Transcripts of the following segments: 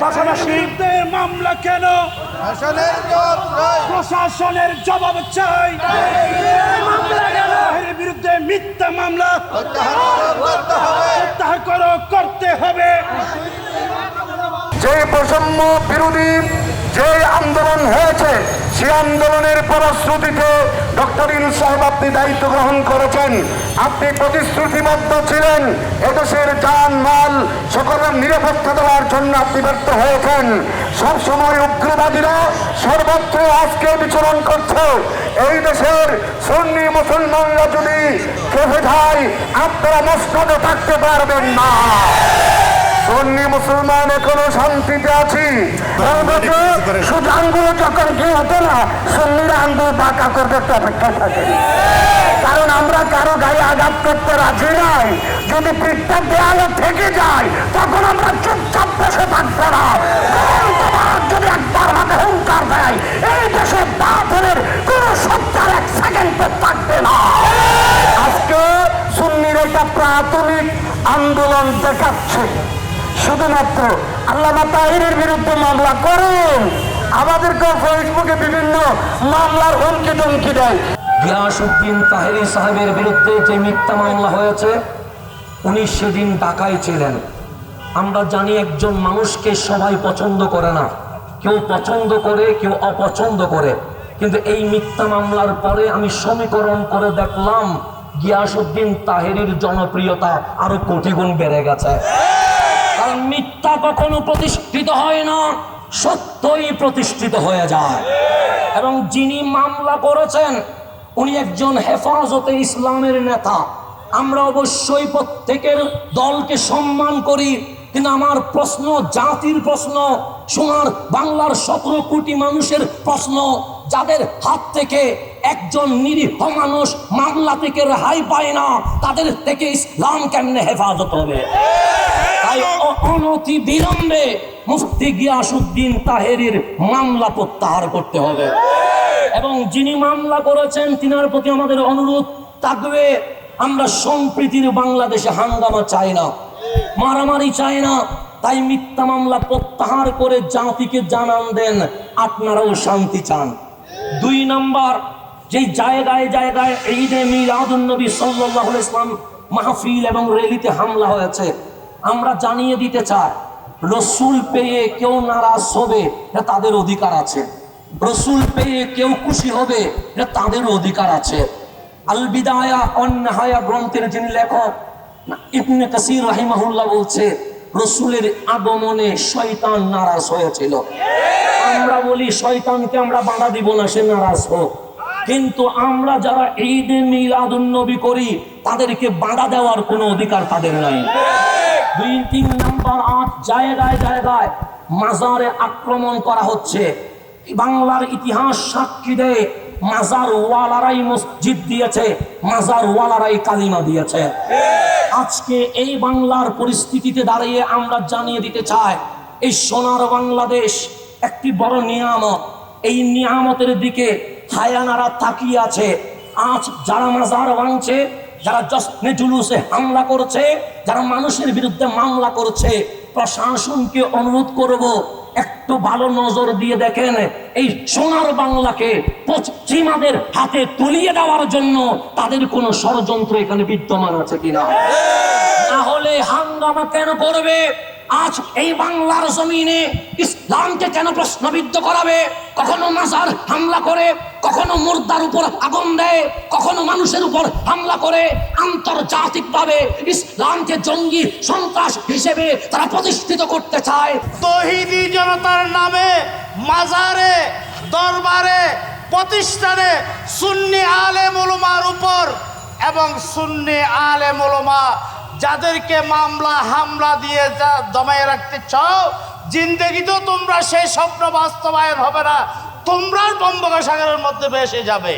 পাশাপাশি মামলা কেন? প্রশাসনের জবাব চাই। এর বিরুদ্ধে মিথ্যা মামলা প্রত্যাহার করো করতে হবে। যে বৈষম্য বিরোধী যে আন্দোলন হয়েছে সে আন্দোলনের ফলশ্রুতিতে ডক্টর ইনু সাহেব আপনি দায়িত্ব গ্রহণ করেছেন। আপনি প্রতিশ্রুতিবদ্ধ ছিলেন। এদেশের যান মাল সকলের নিরাপত্তা দেওয়ার জন্য আপনি ব্যর্থ হয়েছেন সবসময় উগ্রবাদীরা সর্বত্র আজকে বিচরণ করছে। এই দেশের সুন্নি মুসলমানরা যদি কেঁপে যায়, আপনারা মস্তদে থাকতে পারবেন না। সুন্নি মুসলমান এখনও শান্তিতে আছি। শুধু আঙ্গুল যখন কি হতো না, সুন্নিরা আঙ্গুল বাঁকা করতে অপেক্ষা থাকে। কারও গায়ে আঘাত করতে রাজি নাই, যদি পিঠটা দেয়ালে থেকে যায়, তখন আমরা চুপচাপ বসে থাকব না। যদি একবার হুঙ্কার দেয়, এই দেশে কোন এক সেকেন্ড থাকবে না। আজকে সুন্নির একটা প্রাথমিক আন্দোলন দেখাচ্ছে। শুধুমাত্র আল্লামা তাহিরের বিরুদ্ধে মামলা করুন। আমাদেরকেও ফেসবুকে বিভিন্ন মামলার হুমকি টুমকি দেয়। গিয়াসউদ্দিন তাহেরি সাহেবের বিরুদ্ধে যে মিথ্যা মামলা হয়েছে, উনি সেদিন ঢাকায় ছিলেন। আমরা জানি একজন মানুষকে সবাই পছন্দ করে না। কেউ পছন্দ করে, কেউ অপছন্দ করে। কিন্তু এই মিথ্যা মামলার পরে আমি সমীকরণ করে দেখলাম, গিয়াসউদ্দিন তাহেরির জনপ্রিয়তা আরও কোটি গুণ বেড়ে গেছে। কারণ মিথ্যা কখনো প্রতিষ্ঠিত হয় না, সত্যই প্রতিষ্ঠিত হয়ে যায়। এবং যিনি মামলা করেছেন উনি একজন হেফাজতে ইসলামের নেতা। আমরা অবশ্যই প্রত্যেকের দলকে সম্মান করি, কিন্তু আমার প্রশ্ন জাতির প্রশ্ন, সোনার বাংলার সতেরো কোটি মানুষের প্রশ্ন, যাদের হাত থেকে একজন নিরীহ মানুষ মামলা থেকে রেহাই পায় না, তাদের থেকে ইসলাম কেমনে হেফাজত হবে? তাই অনতি বিলম্বে মুফতি গিয়াসুদ্দিন তাহেরির মামলা প্রত্যাহার করতে হবে। এবং যিনি মামলা করেছেন, তিনার প্রতি আমাদের অনুরোধ থাকবে, আমরা সম্প্রীতির বাংলাদেশে হাঙ্গামা চাই না, মারামারি চাই না, তাই মিথ্যা মামলা প্রত্যাহার করে জাতিকে জানান দেন, আপনারাও শান্তি চান। দুই নাম্বার যে জায়গায় জায়গায় এই যে মিলাদুন নবী সাল্লাহ ইসলাম মাহফিল এবং রেলিতে হামলা হয়েছে, আমরা জানিয়ে দিতে চাই, রসুল পেয়ে কেউ নারাজ হবে তাদের অধিকার আছে। রসুল পেয়ে কেউ খুশি হবে, এটা তাদের অধিকার আছে। গ্রন্থের যিনি লেখক, ইবনে কাসির রাহিমাহুল্লাহ বলছে, রসুলের আগমনে শয়তান নারাজ হয়েছিল। আমরা বলি, শয়তানকে আমরা বাধা দিব না, সে নারাজ হোক। কিন্তু আমরা যারা ঈদে মিলাদুন নবী করি, তাদেরকে বাধা দেওয়ার কোনো অধিকার তাদের নাই। দুই, তিন নাম্বার আট জায়গায় জায়গায় মাজারে আক্রমণ করা হচ্ছে। বাংলার ইতিহাস সাক্ষী দেয় মাজার ওয়ালারাই মসজিদ দিয়েছে মাজার ওয়ালারাই কালিমা দিয়েছে। আজকে এই বাংলার পরিস্থিতিতে দাঁড়িয়ে আমরা জানিয়ে দিতে চাই, এই সোনার বাংলাদেশ একটি বড় নিয়ামত। এই নিয়ামতের দিকে হায়ানারা তাকিয়ে আছে। আজ যারা মাজার ভাঙছে, যারা জশ্নে জুলুসে হামলা করছে, যারা মানুষের বিরুদ্ধে মামলা করছে, প্রশাসনকে অনুরোধ করব একটু ভালো নজর দিয়ে দেখেন, এই সোনার বাংলাকে পশ্চিমাদের হাতে তুলিয়ে দেওয়ার জন্য তাদের কোনো ষড়যন্ত্র এখানে বিদ্যমান আছে কিনা? তাহলে হাঙ্গামা কেন করবে? আজ এই বাংলার জমিনে ইসলামকে কেন প্রশ্নবিদ্ধ করাবে? কখনো মাজার হামলা করে? কখনো মুর্দার উপর আগুন দেয়, কখনো মানুষের উপর হামলা করে। আন্তর্জাতিকভাবে ইসলামকে জঙ্গি সন্ত্রাস হিসেবে তারা প্রতিষ্ঠিত করতে চায়। তহিদি জনতার নামে, মাজারে, দরবারে, প্রতিষ্ঠানে সুন্নি আলে মোলমার উপর এবং সুন্নি আলে মোলমা যাদেরকে মামলা, হামলা দিয়ে যা দমায় রাখতে চাও জিন্দেগিতেও তোমরা সেই স্বপ্ন বাস্তবায়ন হবে না। তোমরা বঙ্গোপসাগরের মধ্যে ভেসে যাবে।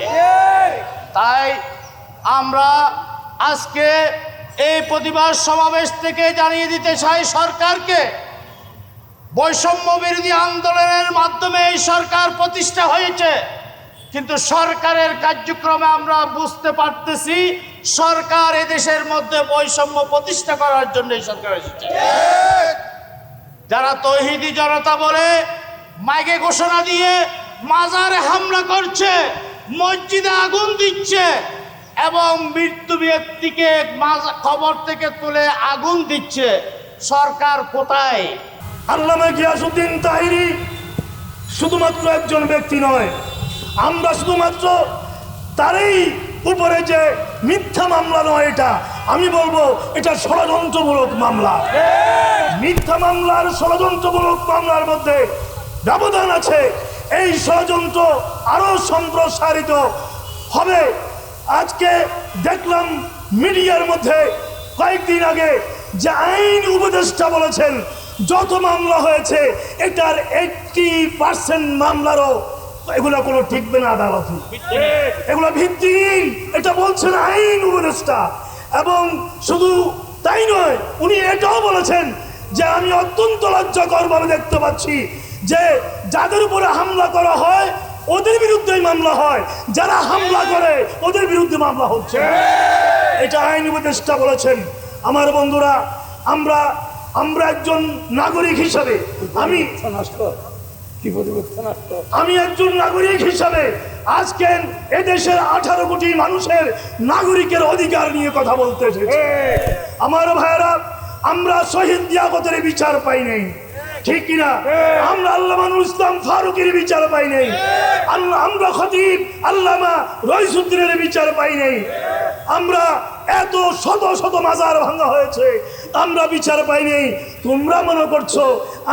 তাই আমরা আজকে এই প্রতিবাদ সমাবেশ থেকে জানিয়ে দিতে চাই সরকারকে বৈষম্য বিরোধী আন্দোলনের মাধ্যমে এই সরকার প্রতিষ্ঠা হয়েছে। কিন্তু সরকারের কার্যক্রমে আমরা বুঝতে পারতেছি সরকার এদেশের মধ্যে বৈষম্য প্রতিষ্ঠা করার জন্য এই সরকার এসেছে। যারা তৌহিদি জনতা বলে মাইকে ঘোষণা দিয়ে মাজারে হামলা করছে মসজিদে আগুন দিচ্ছে এবং মৃত্যু ব্যক্তিকে খবর থেকে তুলে আগুন দিচ্ছে। সরকার কোথায়? আল্লামা গিয়াসুদ্দিন তাহিরি শুধুমাত্র একজন ব্যক্তি নয় আমরা শুধুমাত্র তারই উপরে যে মিথ্যা মামলা নয় এটা আমি বলব এটা ষড়যন্ত্রমূলক মামলা। মিথ্যা মামলার ষড়যন্ত্রমূলক মামলার মধ্যে ব্যবধান আছে। এই ষড়যন্ত্র আরও সম্প্রসারিত হবে। আজকে দেখলাম মিডিয়ার মধ্যে কয়েকদিন আগে যে আইন উপদেষ্টা বলেছেন, যত মামলা হয়েছে, এটার এইটটি পার্সেন্ট মামলারও এগুলো কোনো ঠিকবে না আদালতে। এগুলো ভিত্তিহীন, এটা বলছেন আইন উপদেষ্টা। এবং শুধু তাই নয়, উনি এটাও বলেছেন যে আমি অত্যন্ত লজ্জাকরভাবে দেখতে পাচ্ছি যে যাদের উপরে হামলা করা হয় ওদের বিরুদ্ধেই মামলা হয়। যারা হামলা করে ওদের বিরুদ্ধে মামলা হচ্ছে। এটা আইন উপদেষ্টা বলেছেন। আমার বন্ধুরা আমরা আমরা একজন নাগরিক হিসাবে আমি আমি একজন নাগরিক হিসাবে আজকে এদেশের আঠারো কোটি মানুষের নাগরিকের অধিকার নিয়ে কথা বলতে এসেছি। আমার ভাইয়েরা আমরা শহীদ দিয়াগতের বিচার পাই নাই। ঠিক কিনা? আমরা আল্লামানুল ইসলাম ফারুকের বিচার পাই নাই। আমরা খতিব, আল্লামা রইসুদ্দিনের বিচার পাই নাই। আমরা এত শত শত মাজার ভাঙা হয়েছে, আমরা বিচার পাই নাই। তোমরা মনে করছ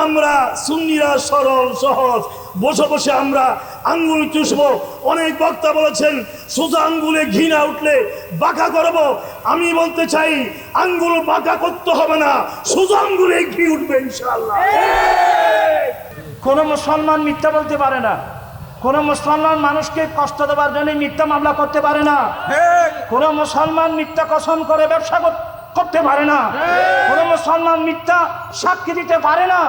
আমরা সুন্নিরা সরল, সহজ বসে বসে আমরা আঙ্গুল চুষবো। অনেক বক্তা বলেছেন সোজা আঙ্গুলে ঘি না উঠলে বাঁকা করব। আমি বলতে চাই আঙ্গুল বাঁকা করতে হবে না সোজা আঙ্গুলে ঘি উঠবে ইনশাআল্লাহ। কোনো মুসলমান মিথ্যা বলতে পারে না। কোনো মুসলমান মানুষকে কষ্ট দেওয়ার জন্য মিথ্যা মামলা করতে পারে না। কোনো মুসলমান মিথ্যা কসম করে ব্যবসা কর- করতে পারে না। কোনো মুসলমান মিথ্যা সাক্ষী দিতে পারে না।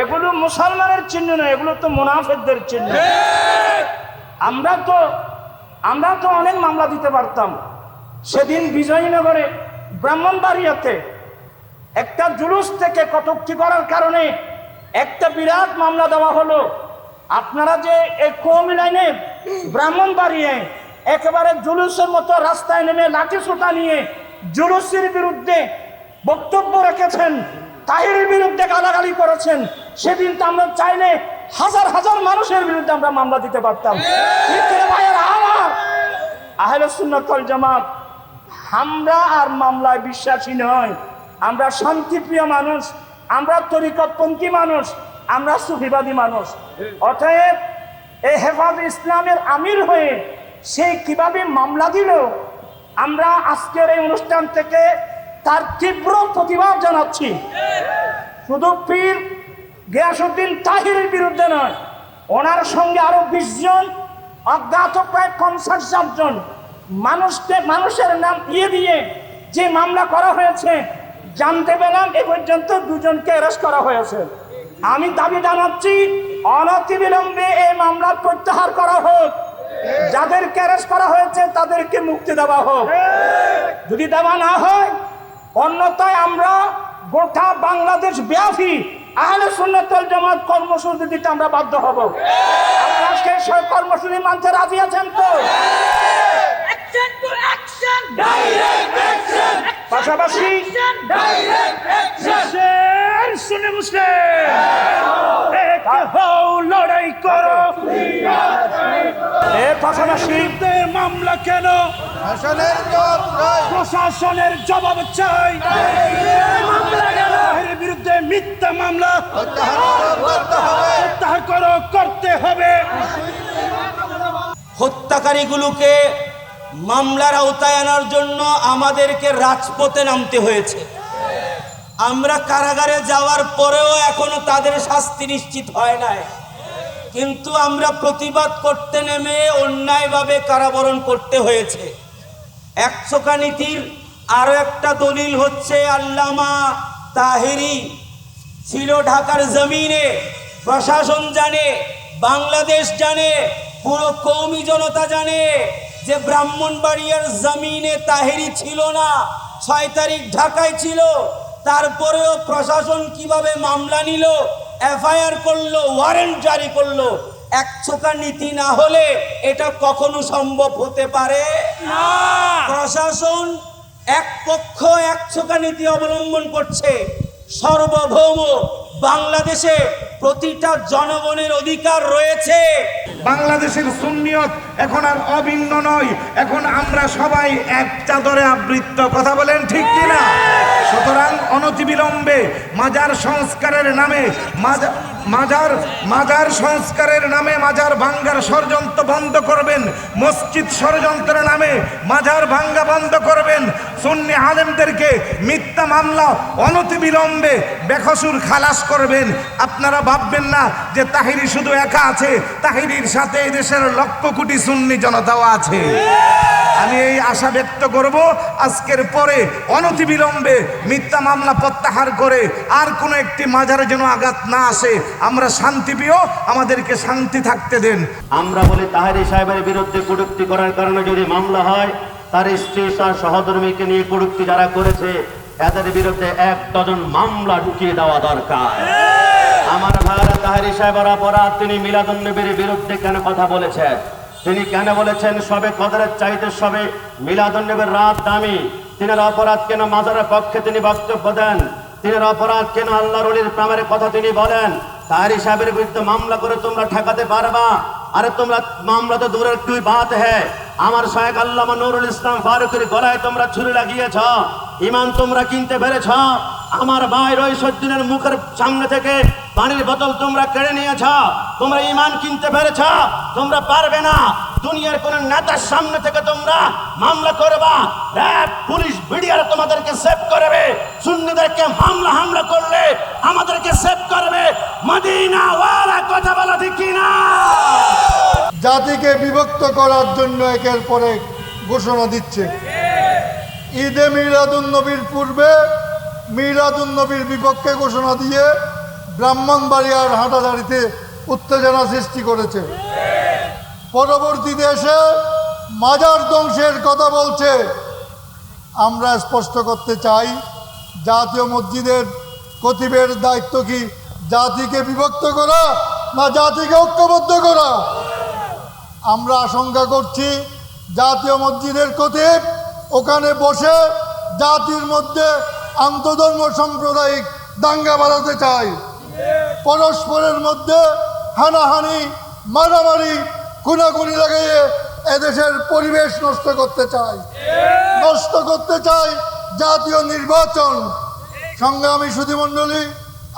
এগুলো মুসলমানের চিহ্ন নয় এগুলো তো মুনাফেকদের চিহ্ন। আমরা তো আমরা তো অনেক মামলা দিতে পারতাম। সেদিন বিজয়নগরে ব্রাহ্মণবাড়িয়াতে একটা জুলুস থেকে কটুক্তি করার কারণে একটা বিরাট মামলা দেওয়া হলো। আপনারা যে এই কৌমি লাইনে ব্রাহ্মণ বাড়িয়ে একেবারে জুলুসের মতো রাস্তায় নেমে লাঠি সোটা নিয়ে জুলুসের বিরুদ্ধে বক্তব্য রেখেছেন, তাহিরের বিরুদ্ধে গালাগালি করেছেন। সেদিন তো আমরা চাইলে হাজার হাজার মানুষের বিরুদ্ধে আমরা মামলা দিতে পারতাম। সুন্নাতল জামাত, আমরা আর মামলায় বিশ্বাসী নয় আমরা শান্তিপ্রিয় মানুষ, আমরা তরিকতপন্থী মানুষ, আমরা সুফিবাদী মানুষ। অতএব এই হেফাজ ইসলামের আমির হয়ে সে কীভাবে মামলা দিল আমরা আজকের এই অনুষ্ঠান থেকে তার তীব্র প্রতিবাদ জানাচ্ছি। শুধু পীর গিয়াসুদ্দিন তাহিরের বিরুদ্ধে নয়, ওনার সঙ্গে আরও বিশ জন, অজ্ঞাত প্রায় পঞ্চাশ জন মানুষকে, মানুষের নাম দিয়ে দিয়ে যে মামলা করা হয়েছে, জানতে পেলাম এ পর্যন্ত দুজনকে অ্যারেস্ট করা হয়েছে। আমি দাবি জানাচ্ছি, অনতিবিলম্বে এই মামলা প্রত্যাহার করা হোক। যাদেরকে অ্যারেস্ট করা হয়েছে তাদেরকে মুক্তি দেওয়া হোক। যদি দেওয়া না হয় অন্যথায় আমরা গোটা বাংলাদেশ ব্যাপী আহলে সুন্নতল জামাত কর্মসূচি দিতে আমরা বাধ্য হব। আপনারা সেই সব কর্মসূচি মানতে রাজি আছেন তো! পাশাপাশি এক হও লড়াই করো। পাশাপাশি মামলা কেন? প্রশাসনের জবাব চাই। বিরুদ্ধে মিথ্যা মামলা প্রত্যাহার করো করতে হবে। হত্যাকারীগুলোকে মামলার আওতায় আনার জন্য আমাদেরকে রাজপথে নামতে হয়েছে। আমরা কারাগারে যাওয়ার পরেও এখনও তাদের শাস্তি নিশ্চিত হয় নাই। কিন্তু আমরা প্রতিবাদ করতে নেমে অন্যায়ভাবে কারাবরণ করতে হয়েছে। একশোকা নীতির আরও একটা দলিল হচ্ছে আল্লামা তাহেরি ছিল ঢাকার জমিনে, প্রশাসন জানে, বাংলাদেশ জানে, পুরো কৌমি জনতা জানে যে ব্রাহ্মণবাড়িয়ার জমিনে তাহেরি ছিল না, ছয় তারিখ ঢাকায় ছিল। তারপরেও প্রশাসন কীভাবে মামলা নিল, এফআইআর করল, ওয়ারেন্ট জারি করল, এক ছোকা নীতি না হলে এটা কখনো সম্ভব হতে পারে প্রশাসন এক পক্ষ, এক ছোকা নীতি অবলম্বন করছে। সর্বভৌম বাংলাদেশে প্রতিটা জনগণের অধিকার রয়েছে। বাংলাদেশের সুন্নিয়ত এখন আর অভিন্ন নয়। এখন আমরা সবাই এক চাদরে আবৃত্ত। কথা বলেন ঠিক কিনা? সুতরাং অনতিবিলম্বে মাজার সংস্কারের নামে মাজা- মাজার মাজার সংস্কারের নামে মাজার ভাঙ্গার ষড়যন্ত্র বন্ধ করবেন। মসজিদ ষড়যন্ত্রের নামে মাজার ভাঙ্গা বন্ধ করবেন। সুন্নি আলেমদেরকে মিথ্যা মামলা, অনতিবিলম্বে বেখসুর খালাস করবেন। আপনারা ভাববেন না যে তাহিরি শুধু একা আছে, তাহিরির সাথে দেশের লক্ষ কোটি সুন্নি জনতাও আছে। আমি এই আশা ব্যক্ত করব আজকের পরে অনতিবিলম্বে মিথ্যা মামলা প্রত্যাহার করে আর কোনো একটি মাজারে যেন আঘাত না আসে আমরা শান্তিপ্রিয় আমাদেরকে শান্তি থাকতে দেন। আমরা বলি তাহারি সাহেবের বিরুদ্ধে কটূক্তি করার কারণে যদি মামলা হয় তার স্ত্রী তার সহধর্মীকে নিয়ে কটূক্তি যারা করেছে এদের বিরুদ্ধে এক ডজন মামলা ঢুকিয়ে দেওয়া দরকার। আমার ভাইরা তাহারি সাহেবের অপরাধ তিনি মিলাদুন্নবীর বিরুদ্ধে কেন কথা বলেছেন? তিনি কেন বলেছেন, সবে কদরের চাইতে সবে মিলাদুন্নবীর রাত দামি। তিনের অপরাধ কেন মাজারের পক্ষে তিনি বক্তব্য দেন? তিনের অপরাধ কেন আল্লাহ রলির প্রেমের কথা তিনি বলেন? তার সাহেবের বিরুদ্ধে মামলা করে তোমরা ঠেকাতে পারবা। আরে তোমরা মামলা তো দূরের দুই বাত হ্যাঁ আমার শায়েক আল্লামা নুরুল ইসলাম ফারুকের গলায় তোমরা ছুরি লাগিয়েছ। ইমান তোমরা কিনতে পেরেছ। আমার ভাই রইসুদ্দিনের মুখের সামনে থেকে পানির বোতল তোমরা কেড়ে নিয়েছ, তোমরা ইমান কিনতে পেরেছ, তোমরা পারবে না। দুনিয়ার কোন নেতার সামনে থেকে তোমরা মামলা করবা। র্যাব, পুলিশ মিডিয়ারা তোমাদেরকে সেভ করবে। সুন্নিদেরকে মামলা হামলা করলে আমাদেরকে সেভ করবে। মদিনা ওয়ালা কথা বলা ঠিক কিনা? জাতিকে বিভক্ত করার জন্য একের পর ঘোষণা দিচ্ছে। ঈদে মিলাদুন নবীর পূর্বে মিলাদুন নবীর বিপক্ষে ঘোষণা দিয়ে ব্রাহ্মণবাড়িয়ার হাঁটাদাড়িতে উত্তেজনা সৃষ্টি করেছে। পরবর্তীতে এসে মাজার ধ্বংসের কথা বলছে। আমরা স্পষ্ট করতে চাই, জাতীয় মসজিদের কতিবের দায়িত্ব কি জাতিকে বিভক্ত করা না জাতিকে ঐক্যবদ্ধ করা? আমরা আশঙ্কা করছি, জাতীয় মসজিদের কতিব ওখানে বসে জাতির মধ্যে আন্তধর্ম সাম্প্রদায়িক দাঙ্গা বাড়াতে চায়। পরস্পরের মধ্যে হানাহানি, মারামারি খুনাখুনি লাগাইয়ে এদেশের পরিবেশ নষ্ট করতে চায় নষ্ট করতে চায় জাতীয় নির্বাচন। সংগ্রামী সুধীমণ্ডলী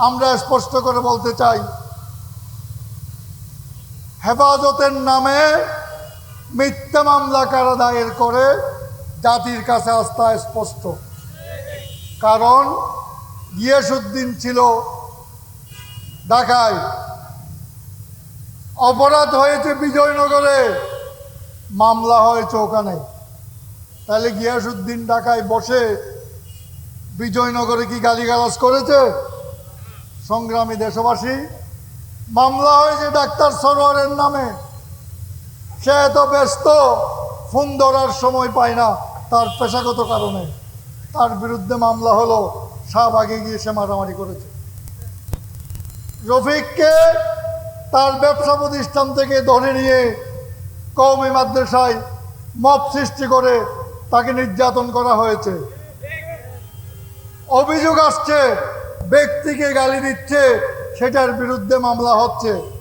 আমরা স্পষ্ট করে বলতে চাই, হেফাজতের নামে মিথ্যা মামলা কারা দায়ের করে, জাতির কাছে আস্থা স্পষ্ট। কারণ গিয়াসুদ্দিন ছিল ঢাকায় অপরাধ হয়েছে বিজয়নগরে, মামলা হয়েছে ওখানে। তাহলে গিয়াসুদ্দিন ঢাকায় বসে বিজয়নগরে কি গালিগালাজ করেছে? সংগ্রামী দেশবাসী, মামলা হয়েছে ডাক্তার সরোয়ারের নামে। সে এত ব্যস্ত, ফোন ধরার সময় পায় না তার পেশাগত কারণে। তার বিরুদ্ধে মামলা হলো, শাহবাগে গিয়ে সে মারামারি করেছে। রফিককে তার ব্যবসা প্রতিষ্ঠান থেকে ধরে নিয়ে কৌমি মাদ্রাসায় মপ সৃষ্টি করে তাকে নির্যাতন করা হয়েছে। অভিযোগ আসছে, ব্যক্তিকে গালি দিচ্ছে, সেটার বিরুদ্ধে মামলা হচ্ছে।